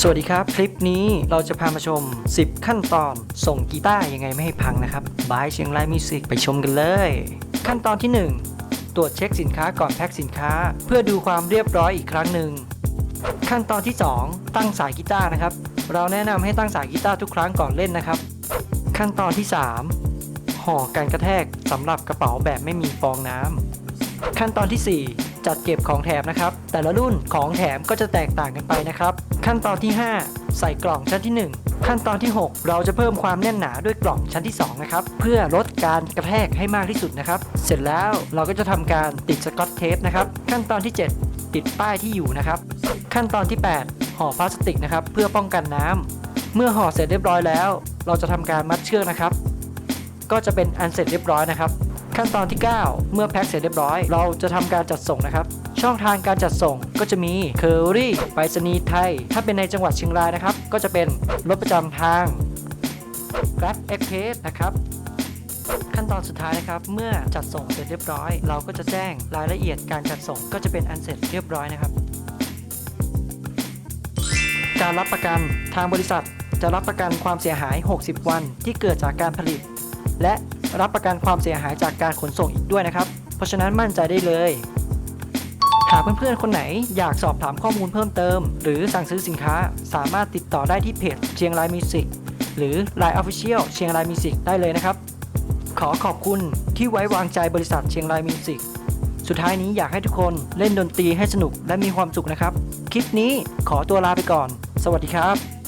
สวัสดีครับ คลิปนี้เราจะพามาชม 10 ขั้นตอนส่งกีตาร์ยังไงไม่ให้พังนะครับบายเชียงรายมิวสิกไปชมกันเลย ขั้นตอนที่ 1 ตรวจเช็คสินค้าก่อนแพ็คสินค้า เพื่อดูความเรียบร้อยอีกครั้งหนึ่งขั้นตอนที่ 2 ตั้งสายกีตาร์นะครับ เราแนะนำให้ตั้งสายกีตาร์ทุกครั้งก่อนเล่นนะครับ ขั้นตอนที่ 3 ห่อการกระแทกสำหรับกระเป๋าแบบไม่มีฟองน้ำขั้นตอนที่ 4 จัดเก็บของแถมนะครับ แต่ละรุ่นของแถมก็จะแตกต่างกันไปนะครับ ขั้นตอนที่ 5 ใส่กล่องชั้นที่ 1 ขั้นตอนที่ 6 เราจะเพิ่มความแน่นหนาด้วยกล่องชั้นที่2นะครับเพื่อลดการกระแทกให้มากที่สุดนะครับ เสร็จแล้วเราก็จะทำการติดสกอตเทปนะครับขั้นตอนที่ 7 ติดป้ายที่อยู่นะครับ ขั้นตอนที่ 8 ห่อพลาสติกนะครับเพื่อป้องกันน้ำเมื่อห่อเสร็จเรียบร้อยแล้ว เราจะทำการมัดเชือกนะครับ ก็จะเป็นอันเสร็จเรียบร้อยนะครับ ขั้นตอนที่ 9 เมื่อแพ็คเสร็จเรียบร้อย เราจะทำการจัดส่งนะครับ ช่องทางการจัดส่งก็จะมีเคอรี่ไปรษณีย์ไทย ถ้าเป็นในจังหวัดเชียงรายนะครับ ก็จะเป็นรถประจำทาง Grab Express นะครับขั้นตอนสุดท้ายนะครับ เมื่อจัดส่งเสร็จเรียบร้อย เราก็จะแจ้งรายละเอียดการจัดส่งก็จะเป็นอันเสร็จเรียบร้อยนะครับ การรับประกันทางบริษัทจะรับประกันความเสียหาย 60 วันที่เกิดจากการผลิต และ รับประกันความเสียหายจากการขนส่งอีกด้วยนะครับ เพราะฉะนั้นมั่นใจได้เลย หากเพื่อนๆคนไหนอยากสอบถามข้อมูลเพิ่มเติม หรือสั่งซื้อสินค้าสามารถติดต่อได้ที่เพจเชียงรายมิวสิกหรือ Line Official เชียงรายมิวสิกได้เลยนะครับ ขอขอบคุณที่ไว้วางใจบริษัทเชียงรายมิวสิกสุดท้ายนี้อยากให้ทุกคนเล่นดนตรีให้สนุกและมีความสุขนะครับ คลิปนี้ขอตัวลาไปก่อน สวัสดีครับ